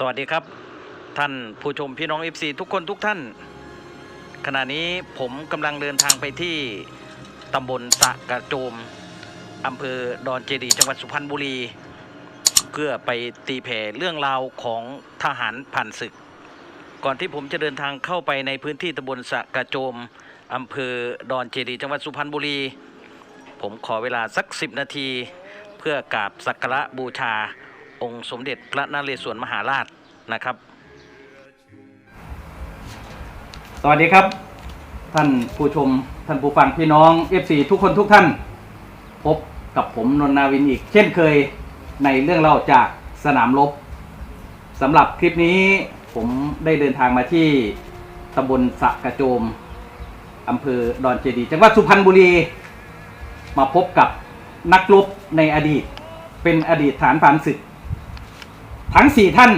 สวัสดีครับ ท่านผู้ชมพี่น้อง FC ทุกคนทุกท่าน ขณะนี้ผมกำลังเดินทางไปที่ตำบลสะกระโจมอำเภอดอนเจดี จังหวัดสุพรรณบุรี เพื่อไปตีแผ่เรื่องราวของทหารผ่านศึก ก่อนที่ผมจะเดินทางเข้าไปในพื้นที่ตำบลสะกระโจมอำเภอดอนเจดี จังหวัดสุพรรณบุรี ผมขอเวลาสักสิบนาที เพื่อกราบสักการะบูชา องค์สมเด็จพระนเรศวรมหาราชนะครับ สวัสดีครับ ท่านผู้ชมท่านผู้ฟังพี่น้อง FC ทุกคนทุกท่าน พบกับผมนนท์นาวินอีก เช่นเคยในเรื่องเล่าจากสนามรบสำหรับคลิปนี้ผมได้เดินทางมาที่ตำบลสะกระโจมอำเภอดอนเจดี จังหวัดสุพรรณบุรี มาพบกับนักรบในอดีต เป็นอดีตฐานผ่านศึก ทั้งสี่ท่าน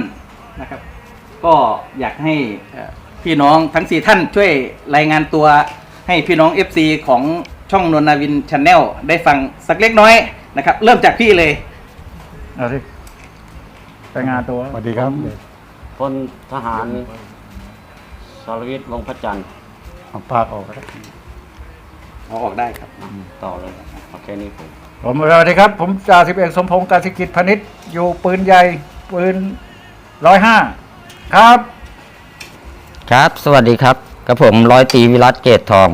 นะครับ ก็อยากให้เอ่อพี่น้องทั้งสี่ท่านช่วยรายงานตัวให้พี่น้อง FC ของช่องนนนาวินช n แนลได้ฟังสักเล็กน้อยนะครับ เริ่มจากพี่เลยเอาสิไปงานตัวสวัสดีครับพลทหารสรวิทย์วงศ์พระจันทร์เอาภาคออกก็ได้เอาออกได้ครับอะต่อเลยโอเคนี้ผมผมสวัสดีครับ ผมจ่าสิบเอกสมพงษ์การศิกิจพนิษฐ์อยู่ปืนใหญ่ ปืนร้อยห้าครับ ครับ สวัสดีครับกับผมร้อยตรีวิรัตเกตทอง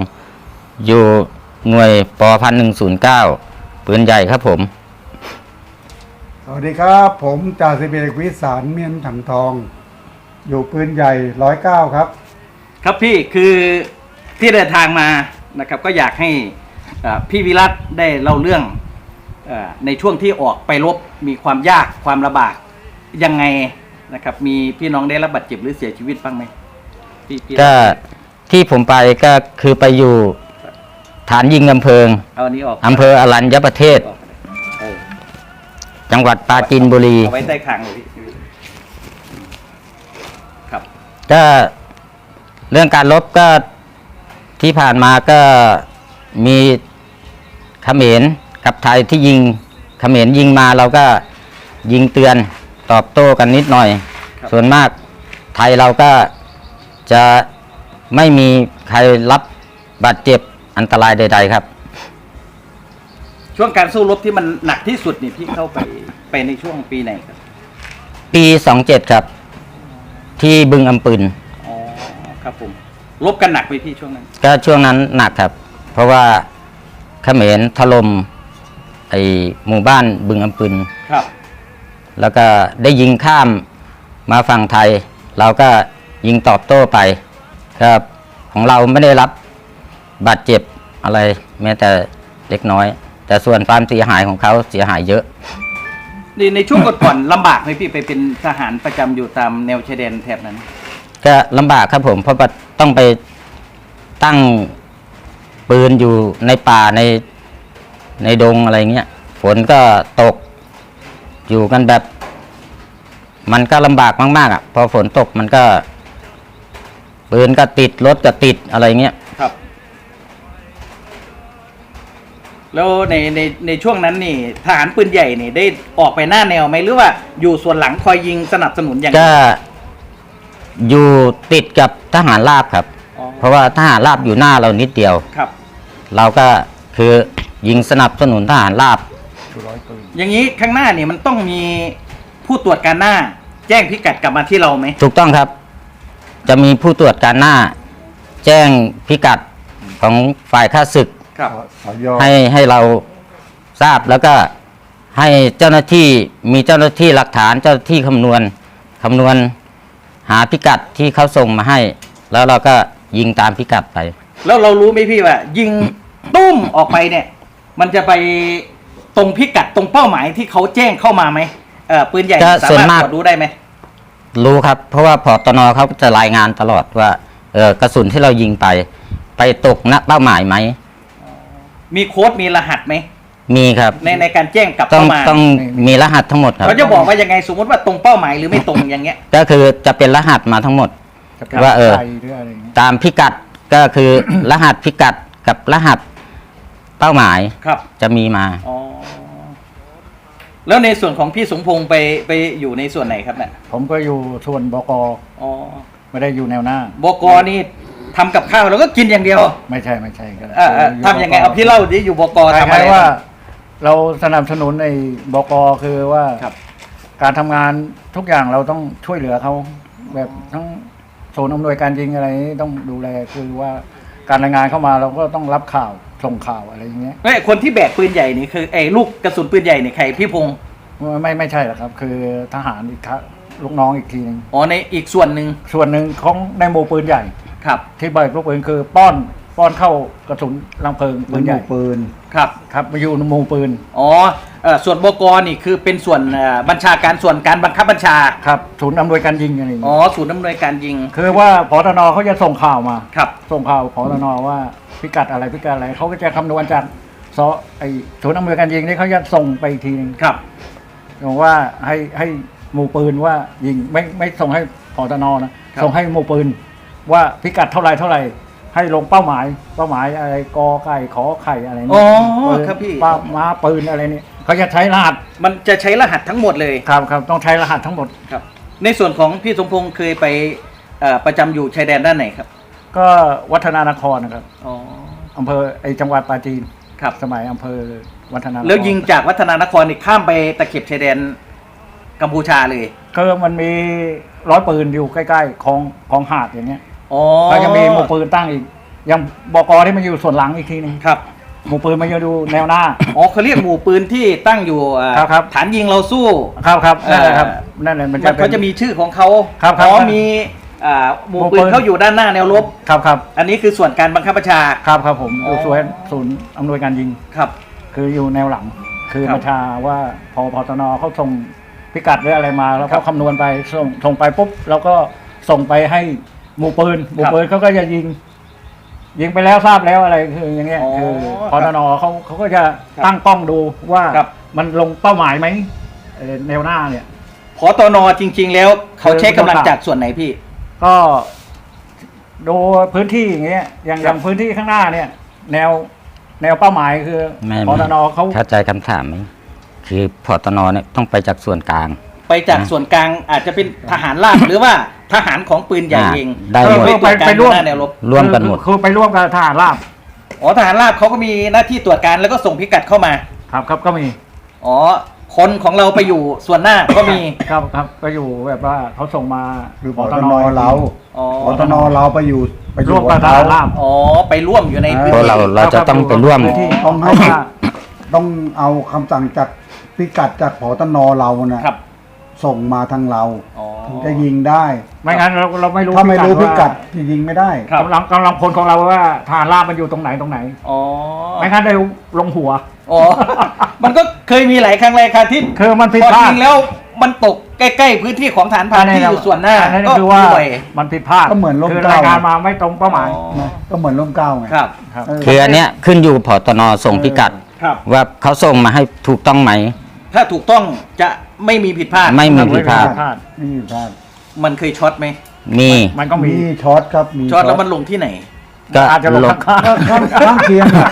อยู่หน่วยปพันหนึ่งศูนย์เก้าปืนใหญ่ครับผม สวัสดีครับ ผมจ่าสิบเอกวิสารเมียนถังทอง อยู่ปืนใหญ่ร้อยเก้าครับ ครับพี่คือที่เดินทางมานะครับ ก็อยากให้เอ่อพี่วิรัตได้เล่าเรื่องเออในช่วงที่ออกไปรบมีความยากความลำบาก ยังไงนะครับ มีพี่น้องได้รับบาดเจ็บหรือเสียชีวิตบ้างไหมพี่พี่ก็ที่ผมไปก็คือไปอยู่ ฐานยิงอำเภอเอาอันนี้ออกอำเภออรัญญประเทศ ออกเออจังหวัดปราจีนบุรี เอาไว้ใต้คางเลยพี่ครับ ก็เรื่องการลบก็ที่ผ่านมาก็มีเขมรกับไทยที่ยิงเขมรยิงมาเราก็ยิงเตือน ตอบโต้กันนิดหน่อยครับส่วนมากไทยเราก็จะไม่มีใครรับบาดเจ็บอันตรายใด ๆ ครับ ช่วงการสู้รบที่มันหนักที่สุดนี่พี่เข้าไปไปในช่วงปีไหนครับ ปี27ครับ ที่บึงอำปืนอ๋อครับผมรบกันหนักไหมพี่ช่วงนั้น ก็ช่วงนั้นหนักครับ เพราะว่าเขมรถล่มไอหมู่บ้านบึงอำปืนครับ แล้วก็ได้ยิงข้ามมาฝั่งไทย เราก็ยิงตอบโต้ไปครับของเราไม่ได้รับบาดเจ็บอะไรแม้แต่เล็กน้อย แต่ส่วนความเสียหายของเขาเสียหายเยอะนี่ในช่วงก่อนๆลำบากไหมพี่ไปเป็นทหารประจำอยู่ตามแนวชายแดนแถบนั้น ก็ลำบากครับผม เพราะว่าต้องไปตั้งปืนอยู่ในป่าในในดงอะไรเงี้ยฝนก็ตก อยู่กันแบบ มันก็ลำบากมากๆอะ พอฝนตกมันก็ปืนก็ติดรถก็ติดอะไรเงี้ย ครับ แล้วในในในช่วงนั้นนี่ทหารปืนใหญ่นี่ได้ออกไปหน้าแนวไหมหรือว่าอยู่ส่วนหลังคอยยิงสนับสนุนอย่างก็อยู่ติดกับทหารราบครับ อ๋อเพราะว่าทหารราบอยู่หน้าเรานิดเดียว ครับ เราก็คือยิงสนับสนุนทหารราบอยู่ ร้อยปืนอย่างนี้ข้างหน้านี่มันต้องมีผู้ตรวจการหน้า แจ้งพิกัดกลับมาที่เราไหมถูกต้องครับ จะมีผู้ตรวจการหน้า แจ้งพิกัดของฝ่ายข้าศึก ครับ สอยอให้ให้เราทราบแล้วก็ให้เจ้าหน้าที่มีเจ้าหน้าที่หลักฐานเจ้าหน้าที่คำนวณคำนวณหาพิกัดที่เขาส่งมาให้ แล้วเราก็ยิงตามพิกัดไป แล้วเรารู้ไหมพี่ว่า ยิงตุ้มออกไปเนี่ย มันจะไป ตรงพิกัดตรงเป้าหมายที่เขาแจ้งเข้ามาไหมเออปืนใหญ่ก็สาส่วนมารถมากตรวจรู้ได้ไหมรู้ครับ เพราะว่าพอตนเขาจะรายงานตลอดว่าเออกระสุนที่เรายิงไป ไปตกณเป้าหมายไหม มีโค้ดมีรหัสไหมมีครับ ในในการแจ้งกลับต้องเข้ามาต้องมีรหัสทั้งหมดครับ เขาจะบอกว่ายังไงสมมติว่าตรงเป้าหมายหรือไม่ตรงอย่างเงี้ย ก็คือจะเป็นรหัสมาทั้งหมด จะเป็นว่าเออไทยหรืออะไรอย่างเงี้ยตามพิกัดก็คือ รหัสพิกัดกับรหัสเป้าหมายครับจะมีมา อ๋อ แล้วในส่วนของพี่สมพงษ์ไปไปอยู่ในส่วนไหนครับเนี่ยผมก็อยู่ส่วนบกอ๋อไม่ได้อยู่แนวหน้าบกนี่ทำกับข้าวแล้วก็กินอย่างเดียวไม่ใช่ไม่ใช่ก็เออเออทำยังไงเอาพี่เล่าดิอยู่บกคทำอะไรล้ายๆว่าเราสนับสนุนในบกคือว่าครับ การทำงานทุกอย่างเราต้องช่วยเหลือเขาแบบทั้งศูนย์อำนวยการยิงอะไรนี้ต้องดูแลคือว่าการรายงานเข้ามาเราก็ต้องรับข่าว ส่งข่าวอะไรอย่างเงี้ยเอ้ยคนที่แบกปืนใหญ่นี่คือไอ้ลูกกระสุนปืนใหญ่นี่ใครพี่พงษ์ไม่ไม่ไม่ใช่หรอกครับ คือทหารอีกครับลูกน้องอีกทีหนึงอ๋อในอีกส่วนหนึ่งส่วนหนึ่งของในโมปืนใหญ่ ครับที่ใบลูกปืนคือป้อนป้อนเข้ากระสุนลังเพลิงปืนใหญ่ปืนครับครับมาอยู่ในโมปืนอ๋อเออส่วนบกนี่คือเป็นส่วนเอ่อบัญชาการส่วนการบังคับบัญชาครับศูนย์อำนวยการยิงอะไรอย่างอ๋อเงี้ยศูนย์อำนวยการยิงคือว่าพอตนเขาจะส่งข่าวมา ครับ ส่งข่าวพอตนว่า พิกัดอะไรพิกัดอะไรเขาก็จะคำนวณจากซอไอศูนย์อำนวยการยิงนี่เขาจะส่งไปอีกทีหนึงครับ บอกว่าให้ให้หมู่ปืนว่ายิงไม่ไม่ส่งให้พอตนนะ ครับ ส่งให้หมู่ปืน ว่าพิกัดเท่าไรเท่าไหร่ให้ลงเป้าหมาย เป้าหมายอะไรกอไก่ขอไข่อะไรอ๋เนี่อยปืนครับพี่ ป้าม้าปืนอะไรเนี่ยเขาจะใช้รหัสมันจะใช้รหัสทั้งหมดเลยครับครับต้องใช้รหัสทั้งหมด ครับ ในส่วนของพี่สมพงษ์เคยไปเอ่อประจำอยู่ชายแดนด้านไหนครับ ก็วัฒนานครนะครับอ๋อ อำเภอไอจังหวัดปราจีนครับ สมัยอำเภอวัฒนานครแล้วยิงจากวัฒนานครนี่ข้ามไปตะเข็บชายแดนกัมพูชาเลยก็มันมีร้อยปืนอยู่ใกล้ๆของของหาดอย่างเงี้ยอ๋อแล้วยังมีหมู่ปืนตั้งอีกยังบกที่มันอยู่ส่วนหลังอีกทีหนึงครับหมู่ปืนมันอยู่ดูแนวหน้า อ๋อเขาเรียกหมู่ปืนที่ตั้งอยู่อ่าครับครับ ฐานยิงเราสู้ ครับครับนั่นแหละครับเอ่อนั่นแหละมันมัจะนเป็นเขาจะมีชื่อของเขาครับครับ อ๋อครับมี อ่าหมู่หมู่ปืปืนนเขาอยู่ด้านหน้าแนวรบ ครับครับอันนี้คือส่วนการบังคับบัญชา ครับครับผมอ๋ออยู่ส่วนศูนย์อำนวยการยิง ครับ คืออยู่แนวหลัง คือครับบัญชาว่าพอพอตนเขาส่งพิกัดหรืออะไรมาแล้วครัก็บคำนวณไปส่งส่งไปปุ๊บแล้วก็ส่งไปให้หมู่ปืนหมู่ครับปืนเขาก็จะยิง ยิงไปแล้วทราบแล้วอะไรคืออย่างเงี้ยอ๋อคือพอตนเขาเขาก็จะครับตั้งกล้องดูว่าครับมันลงเป้าหมายไหมเอ่อแนวหน้าเนี่ยพอตนจริง ๆ แล้วเขาใช้กำลังคือจากส่วนไหนพี่ ก็ดูพื้นที่อย่างเงี้ยอย่างคอรับย่างพื้นที่ข้างหน้าเนี่ย แนวแนวเป้าหมายคือไม่พอตนเขาเข้าใจคำถามไหมคือพอตนเนี่ยต้องไปจากส่วนกลาง ไปจากส่วนกลางอาจจะเป็นทหารราบหรือว่าทหารของปืนใหญ่อ่าเองได้หมดไปตรวจการไปอร่ยู่วมหน้าแนวรบร่วมกันหมดคือคือไปร่วมกับทหารราบอ๋อทหารราบเขาก็มีหน้าที่ตรวจการแล้วก็ส่งพิกัดเข้ามา ครับครับก็มีอ๋อ คนของเราไปอยู่ส่วนหน้าก็มี ครับครับก็อยู่แบบว่าเขาส่งมาคือพอตนเราอ๋อพอตนเราไปอยู่ไปอยู่ร่วมกับทเขาหารราบ อ๋อ ไปร่วมอยู่ในพื้นเพราะที่เราเราจะต้องไปร่วม พื้นที่ ต้องให้เพราะว่าต้องเอาคำสั่งจากพิกัดจากพอตนเรานะครับ ส่งมาทางเรา อ๋อ ถึงจะยิงได้ ไม่งั้นเราเราไม่รู้ถ้าไม่รู้พิกัดว่าจะยิงไม่ได้ครับ กำลังกำลังพลของเราว่าทหารราบมันอยู่ตรงไหนตรงไหนอ๋อไม่งั้นได้ลงหัว อ๋อ มันก็เคยมีหลายครั้งหลายครั้งที่คือมันผิดพอพลายิดงแล้วมันตกใกล้ๆพื้นที่ของฐานพรานที่อยู่ส่วนหน้าอันนั้นก็คือว่าด้วยมันผิดพลาดก็เหมือนร่มคือเกล้ารายงานมาไม่ตรงเป้าหมายอ๋อนะก็เหมือนร่มเกล้าไงครับ ครับเออคืออันเนี้ยขึ้นอยู่พอตนส่งพิกัด ครับ ว่าเขาส่งมาให้ถูกต้องไหม ถ้าถูกต้องจะไม่มีผิดพลาด ไม่มีผิดพลาดพลาดไม่มีพลาดมันเคยช็อตไหมมีมันก็มี มีช็อตครับมีช็อตแล้วมันลงที่ไหน ก็อาจจะลงลง ข้างก็ข้างข้างเคียงอะ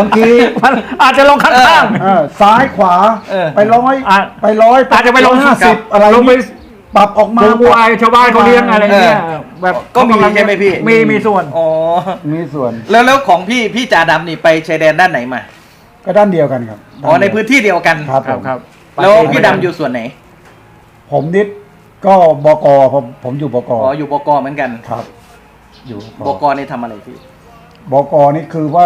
บางทีๆมันอาจจะลงข้างๆเออซ้ายขวาเออ ไปร้อยอะไปร้อยอาจจะไปลงห้าสิบอะไรลงไปปรับออกมา ดูวัวชาวบ้านเขาเลี้ยงอะไรเงี้ยเออแบบก็มีใช่ไหมพี่มีมีส่วน อ๋อ มีส่วน แล้วแล้วของพี่พี่จ่าดำนี่ไปชายแดนด้านไหนมา ก็ด้านเดียวกันครับอ๋อในพื้นที่เดียวกันครับครับผม ครับ แล้วพี่ดำอยู่ส่วนไหนผมนิดก็บกผมผมอยู่บกอ๋ออยู่บกเหมือนกัน ครับ อยู่บกนี่ทำอะไรพี่บกนี่คือว่า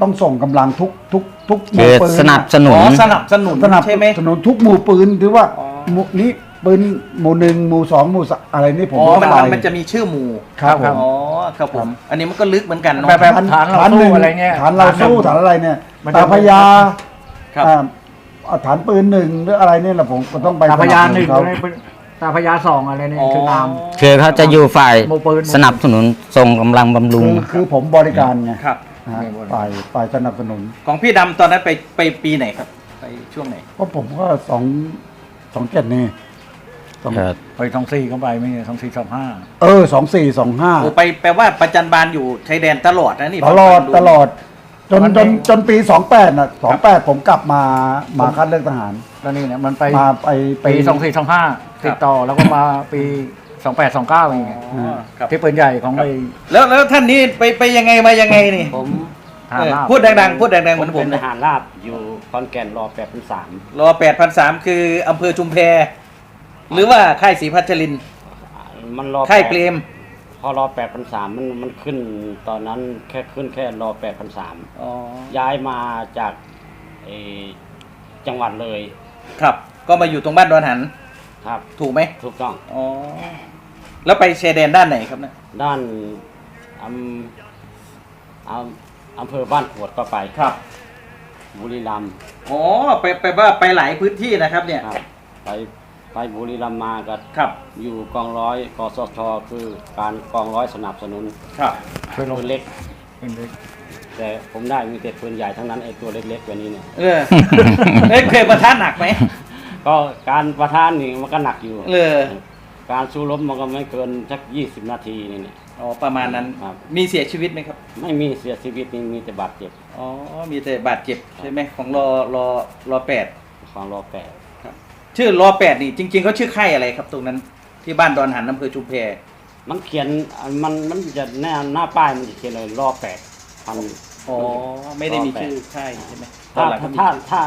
ต้องส่งกำลังทุกทุกทุกหคืมู่อปืนสนับสนุอ๋น อสนับสนุนสนับใช่ไหม สนุนทุกหมู่ปืนหรือว่าอ๋อ หมู่นี้ปืนหมู่หนึ่งหมู่สองหมู่สามอะไรนี่ผมอ๋อมันไป มันมันจะมีชื่อหมู่ครับผม อ๋อครับผม อันนี้มันก็ลึกเหมือนกันเนาะ แบบแบบฐานเราฐานหสู้นึ่งอะไรเงี้ย ฐานเราสู้ฐานอะไรเนี่ย มันจะ ตาพญาครับอ่าอ่าฐานปืนหนึ่งหรืออะไรเนี่ยแหละผมก็ต้องไปตาพญาหนึ่งสบสอะไรเป็นตาพญาสองอะไรเนี่ยอ๋อคือนาม คือเขาจะอยู่ฝ่ายโมปืน สนับสนุนส่งกำลังบำรุง คือคือผมบริการไงครับนะฮะฝ่ายฝ่ายสนับสนุนของพี่ดำตอนนั้นไปไปปีไหนครับ ไปช่วงไหน เพราะผมก็สองสองเจ็ดนี่สองครับ ไปทองสี่เข้าไปไม่ใช่ทองสี่สองห้าเออสองสี่สองห้าโอ้ไปแปลว่าประจันบานอยู่ชายแดนตลอดนะนี่ตลอดฟังตลอด จนจนจนปีสองแปดน่ะสองแปดผมกลับมามาคัดเลือกทหารแล้วนี่เนี่ยมันไปมาไปปีสองสี่สองห้าติดต่อแล้วก็มาปีสองแปดสองเก้าอย่างเงี้ยอ๋อครับ ที่ปืนใหญ่ของไอ้แล้วแล้วท่านนี้ไปไปยังไงมายังไงนี่ผมทหารเออราบพูดดังๆพูดดังๆเหมือนผมเป็นทนะหารราบอยู่คอนแก่นรอแปดเป็นสามรอแปดพันสามคืออำเภอชุมแพ หรือว่าค่ายศรีพัชรินทร์มันรอค่ายแปดเปรมพ อรอแปดพันสามมันมันขึ้นตอนนั้นแค่ขึ้นแค่รอแปดพันสามอ๋อย้ายมาจากเอ่อจังหวัดเลยครับ ก็มาอยู่ตรงบ้านดอนหัน ครับ ถูกไหมถูกต้อง อ๋อ แล้วไปชายแดนด้านไหนครับเนะด้านอำอำอำเภอบ้านขวดก็ไปครับ บุรีรัมย์อ๋อ ไปไปว่าไปหลายพื้นที่นะครับเนี่ย ครับ ไป ไปบุรีรัมย์มาก็ครับ อยู่กองร้อยกสชคือการกองร้อยสนับสนุนครับปืนลงปืนเล็กปืนเล็กแต่ผมได้มีแต่ปืนใหญ่ทั้งนั้นไอ้ตัวเล็กๆกว่านี้เนี่ยเออ เอ้ยเคยประทานหนักไหมก็การประทานนี่มันก็หนักอยู่ เออการสู้รบมันก็ไม่เกินสักยี่สิบนาทีนี่เนี่ย อ๋อประมาณนั้น ครับ มีเสียชีวิตไหมครับ ไม่มีเสียชีวิตนี่มีแต่บาดเจ็บอ๋อ มีแต่บาดเจ็บใช่ไหมของรอรอรอแปดของรอแปด ชื่อรอแปดนี่จริง ๆ เขาชื่อค่ายอะไรครับตรงนั้น ที่บ้านดอนหันอำเภอชุมแพมันเขียนมันมันจะหน้าหน้าป้ายมันจะเขียนเลยรอแปดพัน อ๋อไม่ได้มีชื่อค่ายใช่ไหมตอถ้านหลังก็มีถ้าถ้า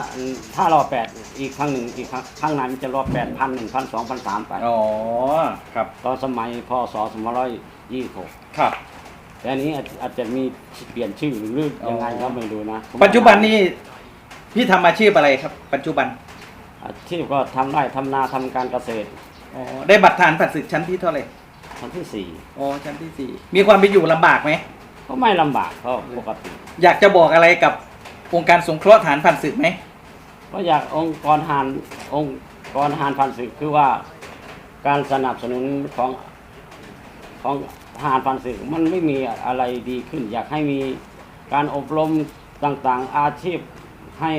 ถ้ารอแปดอีกครั้งหนึ่งอีกครั้งข้างในมันจะรอแปดพันหนึ่งพันสองพันสามไปอ๋อครับ ตอนสมัยพศสองร้อยยี่สิบหกครับ แต่อันนี้อาจอาจจะมีเปลี่ยนชื่อหรือยังไงก็ไม่รู้นะผมปัจจุบันนี้พี่ทำอาชีพอะไรครับ ปัจจุบัน อาชีพก็ทำไร่ทำนาทำการเกษตรอ๋อได้บัตรฐานผัดศึกชั้นที่เท่าไหร่ชั้นที่สี่อ๋อชั้นที่สี่มีความเป็นอยู่ลำบากไหม ก็ไม่ลำบากก็ปกติ อยากจะบอกอะไรกับองค์การสงเคราะห์ฐานผัดศึกไหม ก็อยากองค์กรหารองค์กรหารพันศึกคือว่าการสนับสนุนของของทหารพันศึกมันไม่มีอะไรดีขึ้น อยากให้มีการอบรมต่างๆอาชีพให้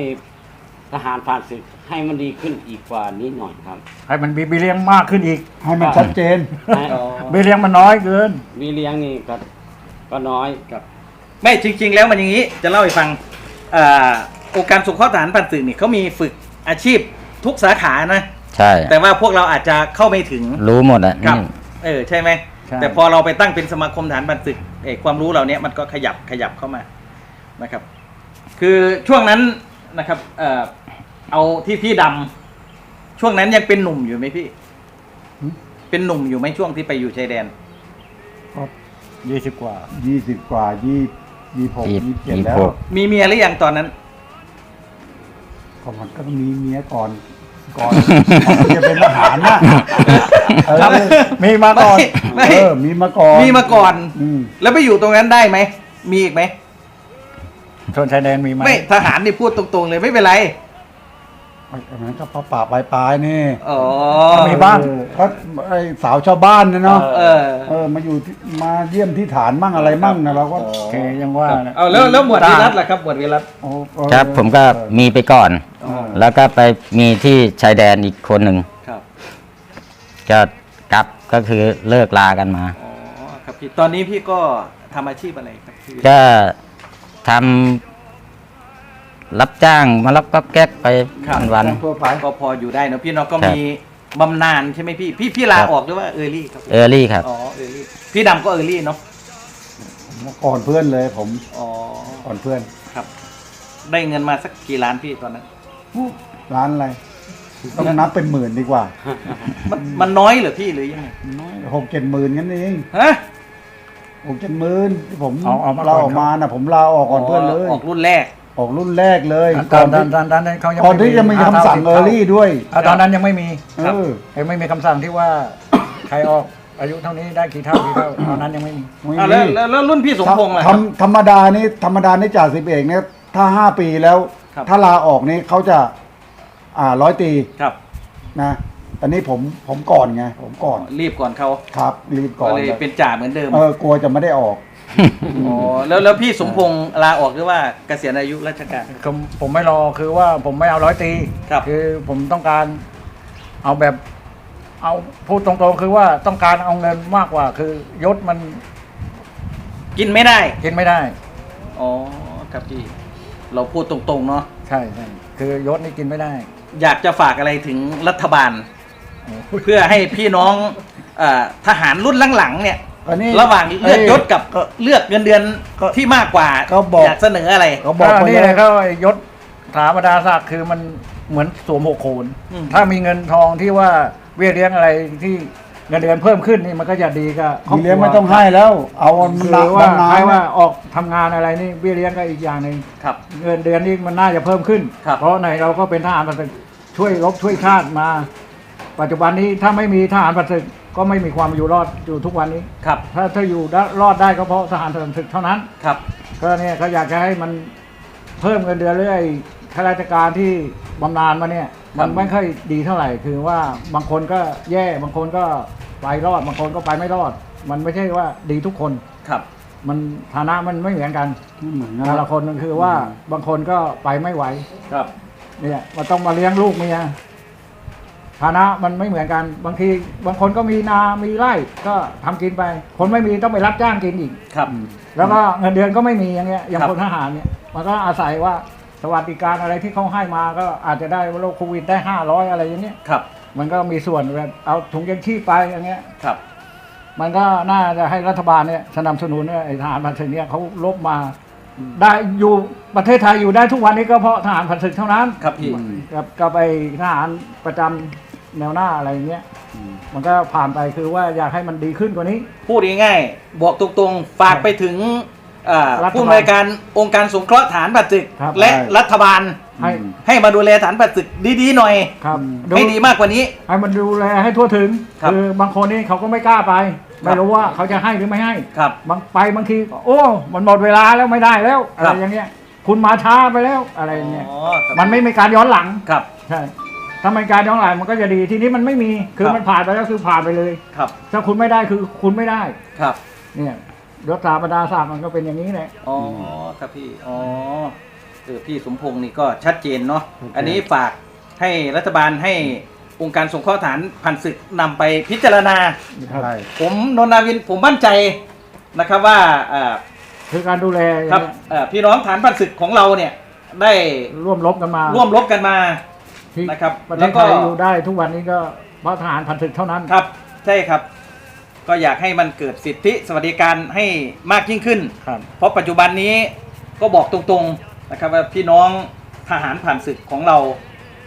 ทหารผ่านศึกให้มันดีขึ้นอีกกว่านี้หน่อยครับ ให้มันมีบีเลี้ยงมากขึ้นอีก ให้มันชัดเจนให้อ๋อบีเลี้ยงมันน้อยเกินมีเลี้ยงนี่ก็ก็น้อยครับ ไม่จริง ๆ แล้วมันอย่างนี้จะเล่าให้ฟังอ่าองค์การสงเคราะห์ทหารผ่านศึกนี่เขามีฝึกอาชีพทุกสาขานะ ใช่ แต่ว่าพวกเราอาจจะเข้าไม่ถึง รู้หมดอะครับ นี่เออใช่ไหม ใช่ แต่พอเราไปตั้งเป็นสมาคมฐานผ่านศึกเอกความรู้เราเนี้ยมันก็ขยับขยับเข้ามานะครับ คือช่วงนั้น นะครับเอ่อเอาที่พี่ดำช่วงนั้นยังเป็นหนุ่มอยู่ไหมพี่หืมเป็นหนุ่มอยู่ไหมช่วงที่ไปอยู่ชายแดน ยี่สิบกว่า ยี่สิบกว่ายี่ยี่หกยี่ยี่เจ็ดยี่แล้วหก มีเมียหรือยังตอนนั้น ก็มันก็ต้องมีเมียก่อน ก่อนจะเป็นทหารนะเออมีมาก่อนไม่ เออมีมาก่อนมีมาก่อน อืมแล้วไปอยู่ตรงนั้นได้ไหม มีอีกไหม ชนชายแดนมีไหมไม่ทหารนี่พูดตรงๆเลยไม่เป็นไรอันนั้นก็ป่าป่าปลายปลายๆนี่อ๋อ มีบ้างเออก็ไอสาวชาวบ้านนะเนาะเออ เออมาอยู่ที่มาเยี่ยมที่ฐานมั่งอะไรมั่งนะเราก็โอเคยังว่านะเอาแล้วแล้วหมวดวิรัตล่ะครับหมวดวิรัตโอ้เออครับผมก็มีไปก่อนเออแล้วก็ไปมีที่ชายแดนอีกคนหนึ่งครับก็กลับก็คือเลิกลากันมา อ๋อครับพี่ตอนนี้พี่ก็ทำอาชีพอะไรครับพี่ก็ ทำรับจ้างมารับก๊อบแก๊กไปวันทั่วไปก็พออยู่ได้เนอะพี่เน้องก็ครับ มีบำนาญใช่ไหมพี่ พี่พี่ลาออกหรือว่าเออร์ลี่ครับๆเออรี่ครับ อ๋อเออร์ลี่พี่ดำก็เออร์ลี่เนาะก่อนเพื่อนเลยผมอ๋อก่อนเพื่อนครับ ได้เงินมาสักกี่ล้านพี่ตอนนั้น ร้านอะไรต้องนับเป็นหมื่นดีกว่ามันมันน้อยเหรอพี่หรือยังไงน้อยหกเจ็ดหมื่นกันเองฮะ หกเจ็ดหมื่นที่ผมเอาเอามาก่อน ลาออกมานะผมลาออกก่อนเพื่อนเลยออกรุ่นแรก ออกรุ่นแรกเลยตก่ออนนตอที่นตอนตอนนั้นเขายังก่อนที่จะมีคำสั่งเออร์ลี่ด้วย อะตอนนั้นยังไม่มีเออยังไม่มีคำสั่งที่ว่า ใครออกอายุเท่านี้ได้กี่เท่ากี่เท่าตอนนั้นยังไม่มี ไม่อะมี แล้วแล้วแล้วรุ่นพี่สมพงษ์ล่ะครับทำธรรมดานี่ธรรมดานี่จ่าสิบเอกเนี่ยถ้าห้าปีแล้ว ครับ ถ้าลาออกนี่เขาจะ อ่าร้อยตีครับ นะ แต่นี่ผมผมก่อนไงผมก่อนรีบก่อนเขาครับ รีบก่ก็อนเลยเลยเป็นจ่าเหมือนเดิมเออกลัวจะไม่ได้ออกอ๋อแล้วแล้วพี่สมพงษ์ลาออกหรือว่าเกษียณอายุราชการผมผมไม่รอคือว่าผมไม่เอาร้อยตีครับอผมต้องการเอาแบบ เอาพูดตรงๆคือว่าต้องการเอาเงินมากกว่า คือยศมันกินไม่ได้กินไม่ได้ อ๋อครับพี่ เราพูดตรงๆเนาะใช่ใช่คือยศนี่กินไม่ได้ อยากจะฝากอะไรถึงรัฐบาลโอ้ เพื่อให้พี่น้องเออทหารรุ่นหลังๆเนี่ย อันนี้ระหว่างเลือกยศกับก็ เลือกเงินเดือนก็ที่มากกว่าก็บอก อยากเสนออะไรเขาบอกก็ไปนี่แล้เลยวเขายศถาบรรดาศักดิ์คือมันเหมือนสวมหกโขนอืมถ้ามีเงินทองที่ว่าเบี้ยเลี้ยงอะไรที่เงินเดือนเพิ่มขึ้นนี่มันก็จะดีกับครอบครัวมีเลี้ยงไม่ต้องให้แล้ว เอามันคือหนักว่านานใครๆว่าออกทำงานอะไรนี่เบี้ยเลี้ยงก็อีกอย่างหนึ่ง ครับ เงินเดือนนี่มันน่าจะเพิ่มขึ้น ครับเพราะไหนเราก็เป็นทหารผ่านศึกช่วยรบช่วยชาติมา ปัจจุบันนี้ถ้าไม่มีทหารผ่านศึกก็ไม่มีความอยู่รอดอยู่ทุกวันนี้ ครับ ถ้าถ้าอยู่ได้รอดได้ก็เพราะทหารผ่านศึกเท่านั้น ครับ ก็เนี่ยเขาอยากจะให้มันเพิ่มเงินเดือนเรื่อยข้าราชการที่บำนาญมาเนี่ยมันไม่ค่อยดีเท่าไหร่คือว่าบางคนก็แย่บางคนก็ไปรอดบางคนก็ไปไม่รอด มันไม่ใช่ว่าดีทุกคนครับ มันฐานะมันไม่เหมือนกันเหมือนแต่ละคนมันคือว่าบางคนก็ไปไม่ไหวครับ เนี่ยมันต้องมาเลี้ยงลูกเมีย ฐานะมันไม่เหมือนกันบางทีบางคนก็มีนามีไร่ก็ทำกินไป คนไม่มีต้องไปรับจ้างกินอีก ครับ แล้วก็เงินเดือนก็ไม่มีอย่างเงี้ยอย่างครับ คนทหารเนี่ยมันก็อาศัยว่าสวัสดิการอะไรที่เขาให้มาก็อาจจะได้โรคโควิดได้ห้าร้อยอะไรอย่างเงี้ยครับมันก็มีส่วนแบบเอาถุงยังชีพไปอย่างเงี้ย ครับ มันก็น่าจะให้รัฐบาลเนี่ยสนับสนุนเนี่ยไอ้ทหารพันศึกเนี่ยเขาลบมาได้อยู่ประเทศไทยอยู่ได้ทุกวันนี้ก็เพราะทหารพันศึกเท่านั้นครับพี่ กับกับไปทหารประจำ แนวหน้าอะไรอย่างเงี้ยมันก็ผ่านไปคือว่าอยากให้มันดีขึ้นกว่านี้ พูดง่ายๆบอกตรงๆ ฝากไปถึงเอ่อรัฐบาลผู้อำนวยการองค์การสงเคราะห์ฐานบัตรศึกครับและรัฐบาล ให้ให้มาดูแลฐานบัตรศึกดีๆหน่อยครับให้ดีมากกว่านี้ ให้มันดูแลให้ทั่วถึงครับอบางคนนี่เขาก็ไม่กล้าไปครัไม่บรู้ว่าเขาจะให้หรือไม่ให้ครับบางไปบางทีก็โอ้ มันหมดเวลาแล้วไม่ได้แล้วอะครัไรบอย่างเงี้ย คุณมาช้าไปแล้วอะไรอย่างเงี้ยอ๋อครับมันไม่มีการย้อนหลังครับใช่ ถ้ามันการย้อนหลังมันก็จะดีทีนี้มันไม่มีคือครับ มันผ่านไปแล้วคือผ่านไปเลย ครับ ถ้าคุณไม่ได้คือคุณไม่ได้ ครับ เนี่ยยศถาบรรดาศักดิ์มันก็เป็นอย่างนี้แหละ อ๋อครับพี่ อ๋อเออพี่สมพงศ์นี่ก็ชัดเจนเนาะอันนี้ฝากให้รัฐบาลให้องค์การสงเคราะห์ฐานพันศึกนำไปพิจารณาครับใช่ผมนนท์นาวินผมมั่นใจนะครับว่าเอ่อคือการดูแลอย่างครับเงี้ยเอ่อพี่น้องฐานพันศึกของเราเนี่ยได้ร่วมรบกันมาร่วมรบกันมา ที่นะครับประเทแล้วศก็ไทยอยู่ได้ทุกวันนี้ก็เพราะทหารพันศึกเท่านั้น ครับใช่ครับ ก็อยากให้มันเกิดสิทธิสวัสดิการให้มากยิ่งขึ้น ครับ เพราะปัจจุบันนี้ก็บอกตรงๆนะครับว่าพี่น้องทหารผ่านศึกของเรา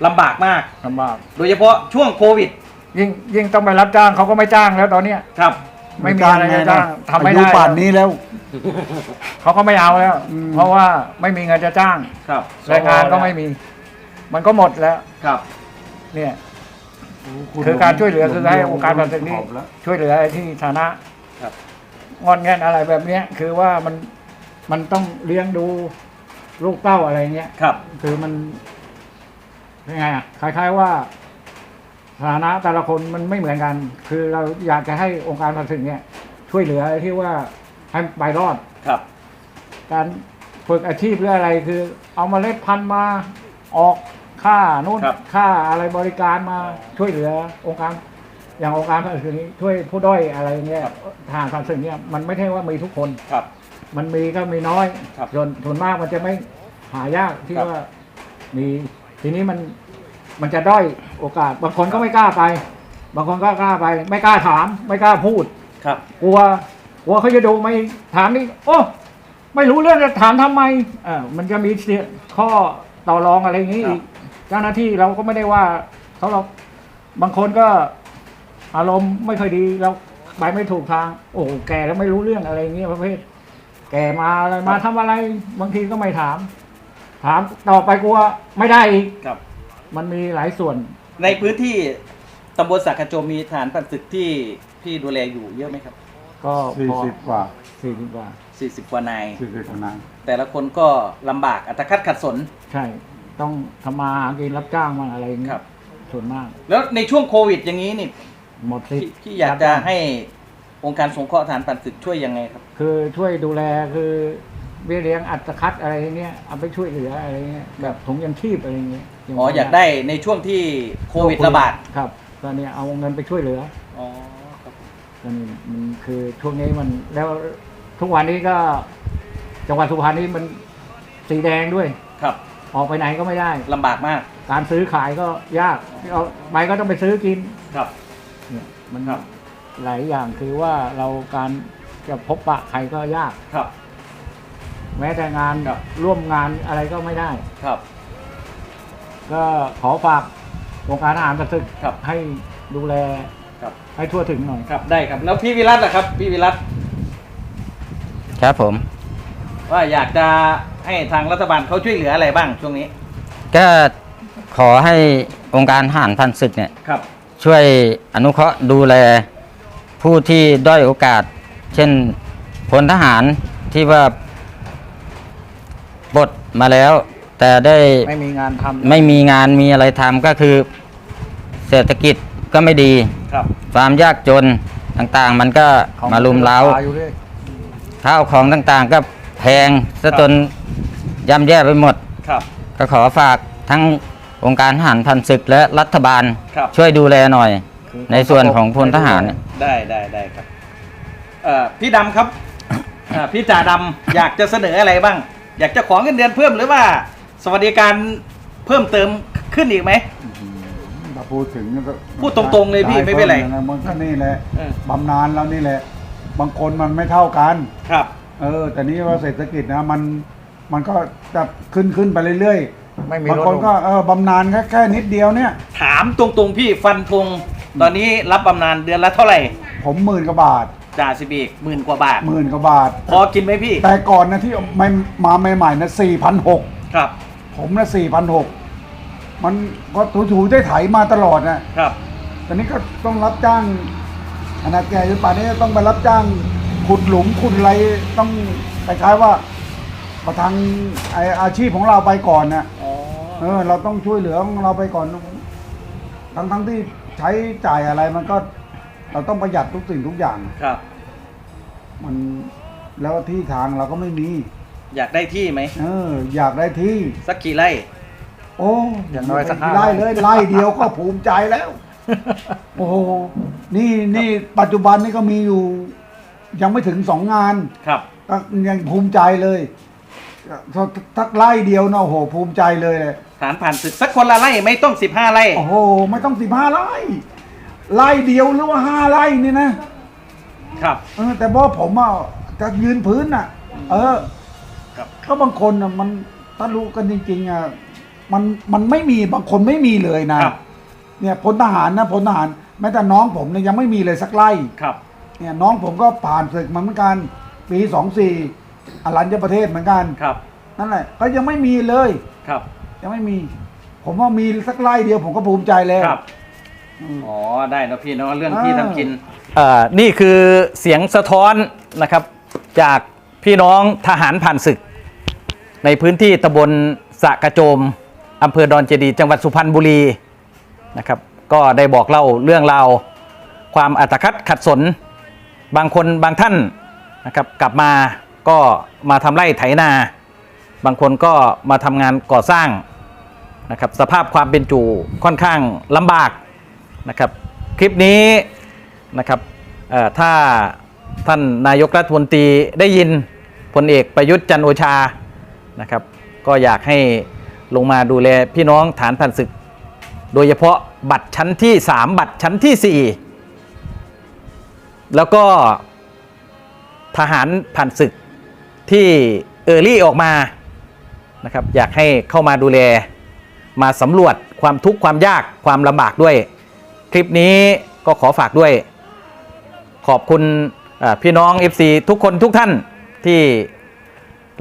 ลำบากมาก ลำบากโดยเฉพาะช่วงโควิดยิ่งยิ่งต้องไปรับจ้างเขาก็ไม่จ้างแล้วตอนเนี้ย ครับ ไม่มีอะไรจะจ้างทำไม่อาได้ยุป่านนี้แล้ว เขาก็ไม่เอาแล้ว อืม เพราะว่าไม่มีเงินจะจ้างครับ แรงงานก็ไม่มี มันก็หมดแล้วครับเนี่ยคือการช่วยเหลือคือให้องค์การพันศึกนี่ช่วยเหลือไอ้ที่ฐานะครับ งอนแงนอะไรแบบเนี้ย คือว่ามันมันต้องเลี้ยงดูลูกเต้าอะไรเงี้ย ครับคือมันยังไงอะคล้ายๆว่าฐานะแต่ละคนมันไม่เหมือนกัน คือเราอยากจะให้องค์การพันศึกเนี่ย ช่วยเหลือที่ว่าให้ไปรอด ครับ การฝึกอาชีพหรืออะไรคือ เอามาเมล็ดพันธุ์มาออก ค่านู่นครับ ค่าอะไรบริการมาช่วยเหลือองค์การอย่างองค์การพันศึกนี้ช่วยผู้ด้อยอะไรเงี้ยทหารพันศึกเนี่ยมันไม่ใช่ว่ามีทุกคน ครับ มันมีก็มีน้อยครับส่วนส่วนมากมันจะไม่หายากที่ครับว่ามีทีนี้มันมันจะด้อยโอกาส บางคนก็ไม่กล้าไป บางคนก็กล้าไป ไม่กล้าถาม ไม่กล้าพูด ครับ กลัวกลัวเขาจะดูไม่ถามนี่โอ้ไม่รู้เรื่องจะถามทำไมเออมันจะมีเสียข้อต่อรองอะไรอย่างนี้ครับอีก เจ้าหน้าที่เราก็ไม่ได้ว่าเขาหรอกบางคนก็อารมณ์ไม่ค่อยดีเราไปไม่ถูกทาง โอ้โหแก่แล้วไม่รู้เรื่องอะไรอย่างเงี้ยประเภท แก่มาอะไรมาทำอะไร บางทีก็ไม่ถาม ถามต่อไปกลัวไม่ได้อีกครับ มันมีหลายส่วนในพื้นที่ตำบลสักกระโจมมีฐานพันศึกที่พี่ดูแลอยู่เยอะไหมครับก็สี่พอสิบกว่าสี่สิบกว่า 40 กว่านาย สี่สิบกว่านายแต่ละคนก็ลำบากอัตคัดขัดสน ใช่ ต้องทำมาหากินรับจ้างมางอะไรอย่างเงี้ครัยบ ส่วนมาก แล้วในช่วงโควิดอย่างนี้นี่หมดสิทพี่ธิ์พี่อยากจะให้องค์การสงเคราะห์ฐานพันศึกช่วยยังไงครับ คือช่วยดูแลคือเบี้ยเลี้ยงอัตคัดอะไรเงี้ยเอาไปช่วยเหลืออะไรเงี้ยแบบถุงยังชีพอะไรเงี้ยอ๋ออยากได้ในช่วงที่โควิดระบาดครับตอนนี้เอาเงินไปช่วยเหลือ อ๋อครับตอนนี้มันคือช่วงนี้มันแล้วทุกวันนี้ก็ จังหวัดสุพรรณนี้มันสีแดงด้วย ครับ ออกไปไหนก็ไม่ได้ ลำบากมาก การซื้อขายก็ยากเอาไปก็ต้องไปซื้อกินครับ เนี่ยมันครับ หลายอย่างคือว่าเราการจะพบปะใครก็ยาก ครับ แม้แต่งานครับ ร่วมงานอะไรก็ไม่ได้ ครับ ก็ขอฝากวงการอาหารประสึกครับ ให้ดูแลครับ ให้ทั่วถึงหน่อย ครับ ได้ครับ แล้วพี่วิรัตล่ะครับ พี่วิรัต ครับผม ว่าอยากจะให้ทางรัฐบาลเขาช่วยเหลืออะไรบ้างช่วงนี้ ก็ขอให้องค์การทหารพันศึกเนี่ยครับ ช่วยอนุเคราะห์ดูแลผู้ที่ด้อยโอกาส เช่นพลทหารที่ว่าบทมาแล้ว แต่ได้ไม่มีงานทำไม่มีงานมีอะไรทำก็คือเศรษฐกิจก็ไม่ดี ครับความยากจนต่างๆ มันก็ของมาลุมเล้าขอยู่รื่อยข้าวของต่างๆก็ แพงซะจนย่ำแย่ไปหมด ครับ ก็ขอฝากทั้งองค์การทหารพันศึกและรัฐบาลครับ ช่วยดูแลหน่อย ในส่วนของพลทหารเนี่ย ได้ได้ได้ครับเอ่อพี่ดำครับเอ่อพี่จ่าดำอยากจะเสนออะไรบ้าง อยากจะขอเงินเดือนเพิ่มหรือว่า สวัสดิการเพิ่มเติมขึ้นอีกไหมถ้าพูดถึงก็พูดตรงๆเลยพี่ไม่เป็นไรด้มันก็นี่แหละเออบำนาญเรานี่แหละ บางคนมันไม่เท่ากัน ครับ เออ แต่นี่ว่าเศรษฐกิจนะมันมันก็จะขึ้นขึ้นไปเรื่อยไม่มีๆบางรถคนก็เออบำนาญแค่แค่นิดเดียวเนี่ย ถามตรงๆพี่ฟันธงตอนนี้รับบำนาญเดือนละเท่าไหร่ผมหมื่นกว่าบาทจ่าสิบเอกหมื่นกว่าบาท หมื่นกว่าบาท พอกินไหมพี่แต่ก่อนนะที่ไม่มาใหม่ๆนะสี่พันหกครับผมนะสี่พันหกมันก็ถูๆได้ไถมาตลอดนะ ครับ ตอนนี้ก็ต้องรับจ้างขนาดแก่จนป่านนี้ต้องไปรับจ้าง ขุดหลุมขุดอะไรต้องคล้ายๆว่าประทังไออาชีพของเราไปก่อนนะอ๋อเออ เราต้องช่วยเหลือของเราไปก่อน ทั้งทั้งๆที่ใช้จ่ายอะไรมันก็ เราต้องประหยัดทุกสิ่งทุกอย่าง ครับ มันแล้วที่ทางเราก็ไม่มี อยากได้ที่ไหม เออ อยากได้ที่ สักกี่ไร่ โอ้อย่างน้อยสักห้าไล่เลยไล่เดียวก็ภูมิใจแล้ว โอ้โหนี่นี่ปัจจุบันนี่ก็มีอยู่ ยังไม่ถึงสองงานครับ ก็ยังภูมิใจเลยถ้าทักไล่เดียวนะโอ้โหภูมิใจเลยเลยฐานผ่านศึกสักคนละไร่ไม่ต้องสิบห้าไร่โอ้โห ไม่ต้องสิบห้าไร่ไล่เดียวหรือว่าห้าไร่นี่นะครับ เออแต่ว่าผมอะจะยืนพื้นอะ เออครับ ก็บางคนอะมันถ้ารู้กันจริง ๆอะมันมันไม่มีบางคนไม่มีเลยนะครับ เนี่ยพลทหารนะพลทหารแม้แต่น้องผมเนี่ยยังไม่มีเลยสักไล่ครับ เนี่ยน้องผมก็ผ่านศึกมาเหมือนกัน ปีสองสี่อรัญญประเทศเหมือนกันครับ นั่นแหละก็ยังไม่มีเลย ครับ ยังไม่มี ผมว่ามีสักไล่เดียวผมก็ภูมิใจแล้วครับอืมอ๋อ ได้นะพี่เนาะเรื่องอ่าที่ทำกินนี่คือเสียงสะท้อนนะครับ จากพี่น้องทหารผ่านศึก ในพื้นที่ตำบลสะกระโจมอำเภอดอนเจดีย์จังหวัดสุพรรณบุรีนะครับ ก็ได้บอกเล่าเรื่องราวความอัตคัดขัดสน บางคนบางท่านนะครับกลับมาก็มาทำไร่ไถนา บางคนก็มาทำงานก่อสร้างนะครับสภาพความเป็นอยู่ค่อนข้างลำบากนะครับคลิปนี้นะครับถ้าท่านนายกรัฐมนตรีได้ยินพลเอกประยุทธ์จันโอชานะครับก็อยากให้ลงมาดูแลพี่น้องฐานพันศึก โดยเฉพาะบัตรชั้นที่ 3 บัตรชั้นที่ 4 แล้วก็ทหารผ่านศึกที่เออรี่ออกมานะครับอยากให้เข้ามาดูแลมาสำรวจความทุกข์ความยากความลำบากด้วย คลิปนี้ก็ขอฝากด้วย ขอบคุณเอ่อพี่น้อง FC ทุกคนทุกท่านที่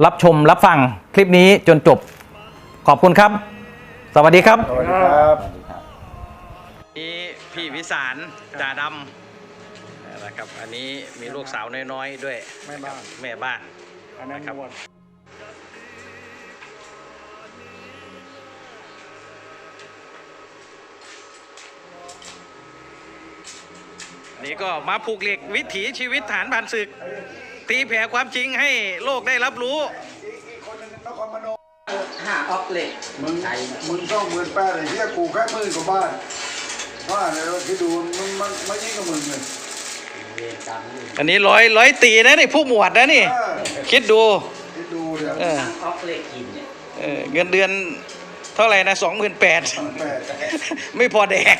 รับชมรับฟังคลิปนี้จนจบ ขอบคุณครับ สวัสดีครับสวัสดีครับนี่พี่วิสารจ่าดำ นะครับ อันนี้มีลูกสาวน้อยๆด้วยแม่บ้าน แม่บ้าน อันนั้นครับหมดนี่ก็มาผูกเหล็กวิถีชีวิตฐานผ่านศึก ตีแผ่ความจริงให้โลกได้รับรู้ห้าออกเหล็กมึงมึงต้องหมื่นแปดไอ้เหี้ยกูแค่หมื่นกว่าบาทว่าเนี่ยเราคิดดูมันมันไม่ยิ่งกับมึงเลย อันนี้ร้อยร้อยตีนะนี่ผู้หมวดนะนี่เออคิดดูคิดดูดเออออกเลขกินเนี่ยเออเงินเดือนเท่าไหร่นะสองหมื่นแปดแปดไม่พอแดก